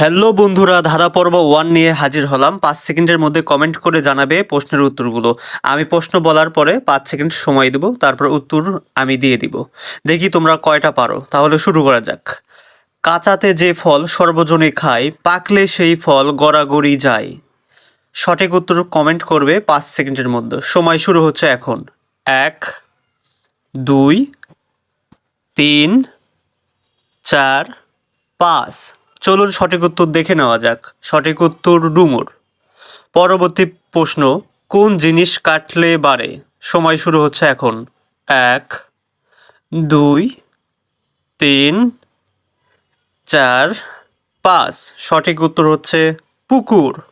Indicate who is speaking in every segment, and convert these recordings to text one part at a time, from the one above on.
Speaker 1: Hello বন্ধুরা ধাঁধা পর্ব ওয়ান নিয়ে হাজির হলাম। পাঁচ সেকেন্ডের মধ্যে কমেন্ট করে জানাবে প্রশ্নের উত্তরগুলো। আমি প্রশ্ন বলার পরে পাঁচ সেকেন্ড সময় দেব, তারপর উত্তর আমি দিয়ে দিব। দেখি তোমরা কয়টা পারো, তাহলে শুরু করা যাক। কাঁচাতে যে ফল সর্বজনে খায়, পাকলে সেই ফল গড়াগড়ি যায়। সঠিক উত্তর কমেন্ট করবে পাঁচ সেকেন্ডের মধ্যে। সময় শুরু হচ্ছে এখন। এক, দুই, তিন, চার, পাঁচ। চলুন সঠিক উত্তর দেখে নেওয়া যাক। সঠিক উত্তর ডুমুর। পরবর্তী প্রশ্ন, কোন জিনিস কাটলে বাড়ে? সময় শুরু হচ্ছে এখন। এক, দুই, তিন, চার, পাঁচ। সঠিক উত্তর হচ্ছে পুকুর।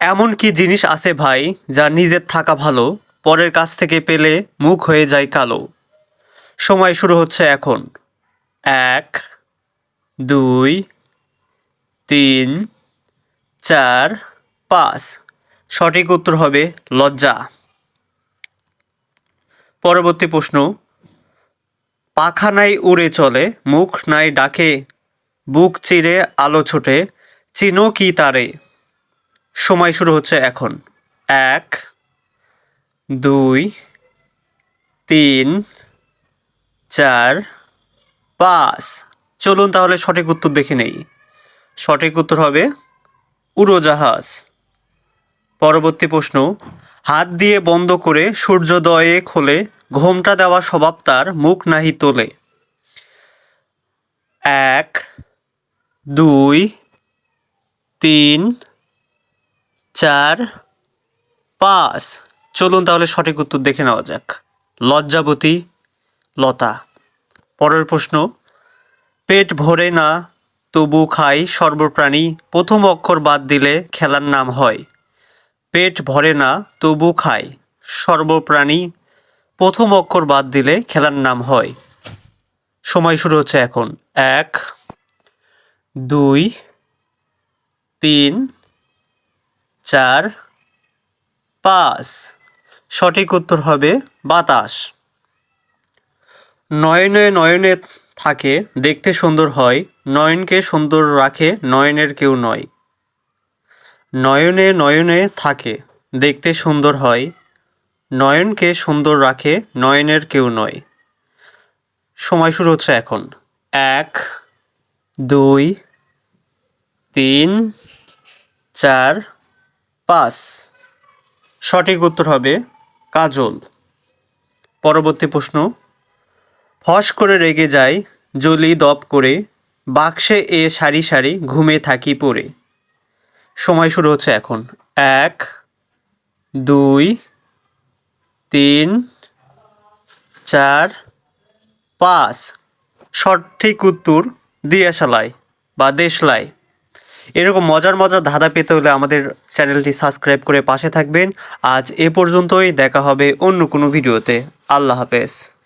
Speaker 1: এমন কি জিনিস আছে ভাই, যা নিজের থাকা ভালো, পরের কাছ থেকে পেলে মুখ হয়ে যায় কালো? সময় শুরু হচ্ছে এখন। এক দুই, তিন, চার, পাঁচ। সঠিক উত্তর হবে লজ্জা। পরবর্তী প্রশ্ন। পাখা নাই উড়ে চলে, মুখ নাই ডাকে, বুক চিরে আলো ছোটে, চিনো কি তারে? সময় শুরু হচ্ছে এখন। এক, দুই, তিন, চার, পাঁচ। চলুন তাহলে সঠিক উত্তর দেখে নেই। সঠিক উত্তর হবে উড়োজাহাজ। পরবর্তী প্রশ্ন, হাত দিয়ে বন্ধ করে সূর্যোদয়ে খোলে, ঘোমটা দেওয়া স্বভাব তার, মুখ নাহি তোলে। এক, দুই, তিন, চার, পাঁচ। চলুন তাহলে সঠিক উত্তর দেখে নেওয়া যাক। লজ্জাবতী লতা। পরের প্রশ্ন পেট ভরে না, তবু খাই সর্বপ্রাণী, প্রথম অক্ষর বাদ দিলে খেলার নাম হয়। পেট ভরে না, তবু খাই সর্বপ্রাণী, প্রথম অক্ষর বাদ দিলে খেলার নাম হয়। সময় শুরু হচ্ছে এখন। এক, দুই, তিন, চার, পাঁচ। সঠিক উত্তর হবে বাতাস। নয়নে নয়নে থাকে, দেখতে সুন্দর হয়, নয়নকে সুন্দর রাখে, নয়নের কেউ নয়। নয়নে নয়নে থাকে, দেখতে সুন্দর হয়, নয়নকে সুন্দর রাখে, নয়নের কেউ নয়। সময় শুরু হচ্ছে এখন। এক, দুই, তিন, চার, পাঁচ। সঠিক উত্তর হবে কাজল। পরবর্তী প্রশ্ন। ফস করে রেগে যায় জলি দপ করে, বাক্সে এ সারি সারি ঘুমে থাকি পড়ে। সময় শুরু হচ্ছে এখন। এক, দুই, তিন, চার, পাঁচ। সঠিক উত্তর দিয়াশালাই বা দেশলাই এরকম মজার মজার ধাঁধা পেতে হলে আমাদের চ্যানেলটি সাবস্ক্রাইব করে পাশে থাকবেন। আজ এ পর্যন্তই, দেখা হবে অন্য কোনো ভিডিওতে। আল্লাহ হাফেজ।